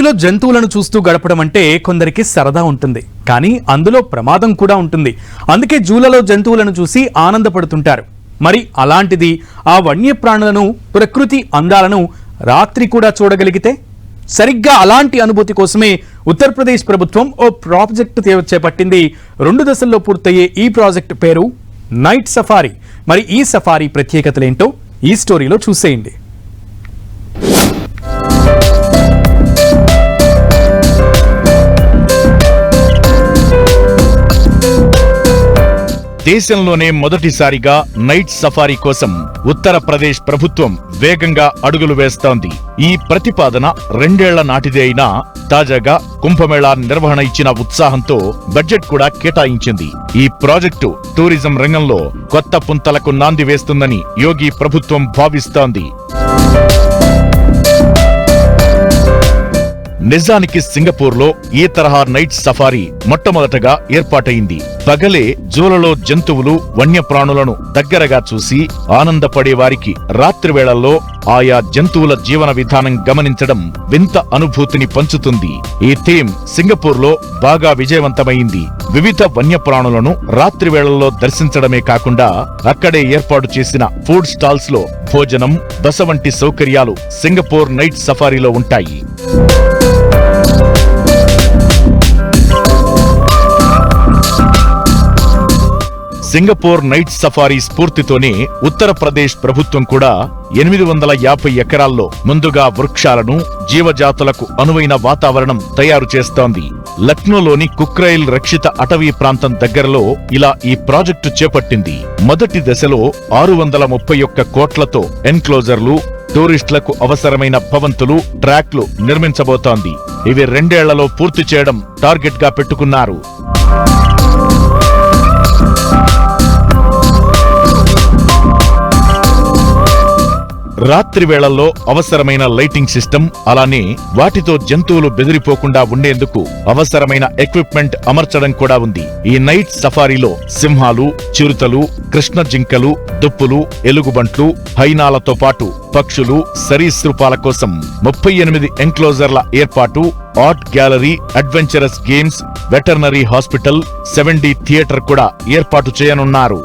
అడవిలో జంతువులను చూస్తూ గడపడం అంటే కొందరికి సరదా ఉంటుంది. కానీ అందులో ప్రమాదం కూడా ఉంటుంది. అందుకే జూలలో జంతువులను చూసి ఆనందపడుతుంటారు. మరి అలాంటిది ఆ వన్యప్రాణులను ప్రకృతి అందాలను రాత్రి కూడా చూడగలిగితే? సరిగ్గా అలాంటి అనుభూతి కోసమే ఉత్తరప్రదేశ్ ప్రభుత్వం ఓ ప్రాజెక్టు చేపట్టింది. రెండు దశల్లో పూర్తయ్యే ఈ ప్రాజెక్టు పేరు నైట్ సఫారీ. మరి ఈ సఫారీ ప్రత్యేకతలేంటో ఈ స్టోరీలో చూసేయండి. దేశంలోనే మొదటిసారిగా నైట్ సఫారీ కోసం ఉత్తరప్రదేశ్ ప్రభుత్వం వేగంగా అడుగులు వేస్తోంది. ఈ ప్రతిపాదన రెండేళ్ళ నాటిదే అయినా తాజాగా కుంభమేళా నిర్వహణ ఇచ్చిన ఉత్సాహంతో బడ్జెట్ కూడా కేటాయించింది. ఈ ప్రాజెక్టు టూరిజం రంగంలో కొత్త పుంతలకు నాంది వేస్తుందని యోగి ప్రభుత్వం భావిస్తోంది. నిజానికి సింగపూర్లో ఈ తరహా నైట్ సఫారీ మొట్టమొదటగా ఏర్పాటైంది. పగలే జూలలో జంతువులు వన్యప్రాణులను దగ్గరగా చూసి ఆనందపడే వారికి రాత్రివేళల్లో ఆయా జంతువుల జీవన విధానం గమనించడం వింత అనుభూతిని పంచుతుంది. ఈ థీమ్ సింగపూర్లో బాగా విజయవంతమైంది. వివిధ వన్యప్రాణులను రాత్రివేళల్లో దర్శించడమే కాకుండా అక్కడే ఏర్పాటు చేసిన ఫుడ్ స్టాల్స్లో భోజనం బస వంటి సౌకర్యాలు సింగపూర్ నైట్ సఫారీలో ఉంటాయి. సింగపూర్ నైట్ సఫారీ స్ఫూర్తితోనే ఉత్తరప్రదేశ్ ప్రభుత్వం కూడా ఎనిమిది వందల యాభై ఎకరాల్లో ముందుగా వృక్షాలను జీవజాతులకు అనువైన వాతావరణం తయారు చేస్తోంది. లక్నోలోని కుక్రైల్ రక్షిత అటవీ ప్రాంతం దగ్గరలో ఇలా ఈ ప్రాజెక్టు చేపట్టింది. మొదటి దశలో ఆరు వందల ముప్పై ఒక్క కోట్లతో ఎన్క్లోజర్లు టూరిస్టులకు అవసరమైన భవంతులు ట్రాక్లు నిర్మించబోతోంది. ఇవి రెండేళ్ళలో పూర్తి చేయడం టార్గెట్గా పెట్టుకున్నారు. రాత్రి వేళల్లో అవసరమైన లైటింగ్ సిస్టమ్ అలానే వాటితో జంతువులు బెదిరిపోకుండా ఉండేందుకు అవసరమైన ఎక్విప్మెంట్ అమర్చడం కూడా ఉంది. ఈ నైట్ సఫారీలో సింహాలు చిరుతలు కృష్ణ జింకలు దుప్పులు ఎలుగుబంట్లు హైనాలతో పాటు పక్షులు సరీసృపాల కోసం ముప్పై ఎనిమిది ఎంక్లోజర్ల ఏర్పాటు art gallery adventurous games veterinary hospital seven D theatre కూడా ఏర్పాటు చేయనున్నారు.